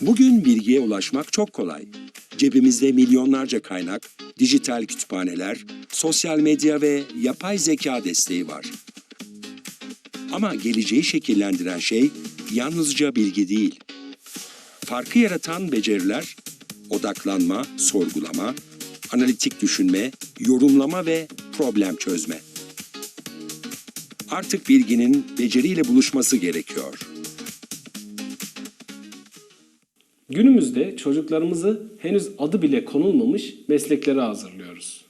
Bugün bilgiye ulaşmak çok kolay. Cebimizde milyonlarca kaynak, dijital kütüphaneler, sosyal medya ve yapay zeka desteği var. Ama geleceği şekillendiren şey yalnızca bilgi değil. Farkı yaratan beceriler, odaklanma, sorgulama, analitik düşünme, yorumlama ve problem çözme. Artık bilginin beceriyle buluşması gerekiyor. Günümüzde çocuklarımızı henüz adı bile konulmamış mesleklere hazırlıyoruz.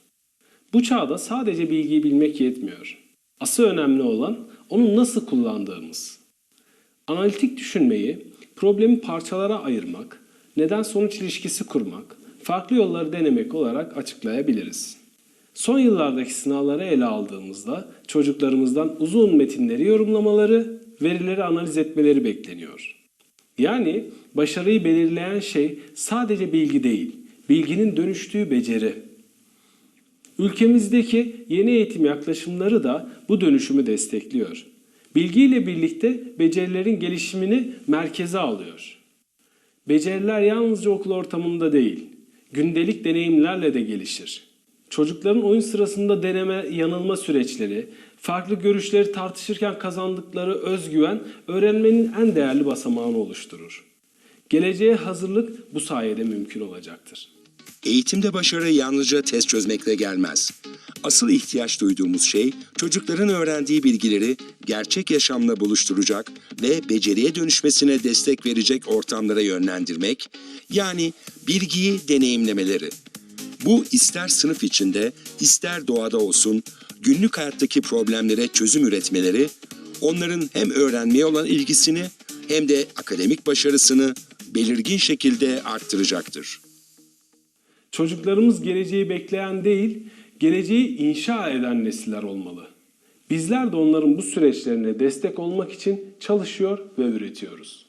Bu çağda sadece bilgiyi bilmek yetmiyor. Asıl önemli olan onu nasıl kullandığımız. Analitik düşünmeyi, problemi parçalara ayırmak, neden sonuç ilişkisi kurmak, farklı yolları denemek olarak açıklayabiliriz. Son yıllardaki sınavları ele aldığımızda çocuklarımızdan uzun metinleri yorumlamaları, verileri analiz etmeleri bekleniyor. Yani başarıyı belirleyen şey sadece bilgi değil, bilginin dönüştüğü beceri. Ülkemizdeki yeni eğitim yaklaşımları da bu dönüşümü destekliyor. Bilgiyle birlikte becerilerin gelişimini merkeze alıyor. Beceriler yalnızca okul ortamında değil, gündelik deneyimlerle de gelişir. Çocukların oyun sırasında deneme, yanılma süreçleri, farklı görüşleri tartışırken kazandıkları özgüven öğrenmenin en değerli basamağını oluşturur. Geleceğe hazırlık bu sayede mümkün olacaktır. Eğitimde başarı yalnızca test çözmekle gelmez. Asıl ihtiyaç duyduğumuz şey çocukların öğrendiği bilgileri gerçek yaşamla buluşturacak ve beceriye dönüşmesine destek verecek ortamlara yönlendirmek, yani bilgiyi deneyimlemeleri. Bu ister sınıf içinde, ister doğada olsun, günlük hayattaki problemlere çözüm üretmeleri, onların hem öğrenmeye olan ilgisini hem de akademik başarısını belirgin şekilde arttıracaktır. Çocuklarımız geleceği bekleyen değil, geleceği inşa eden nesiller olmalı. Bizler de onların bu süreçlerine destek olmak için çalışıyor ve üretiyoruz.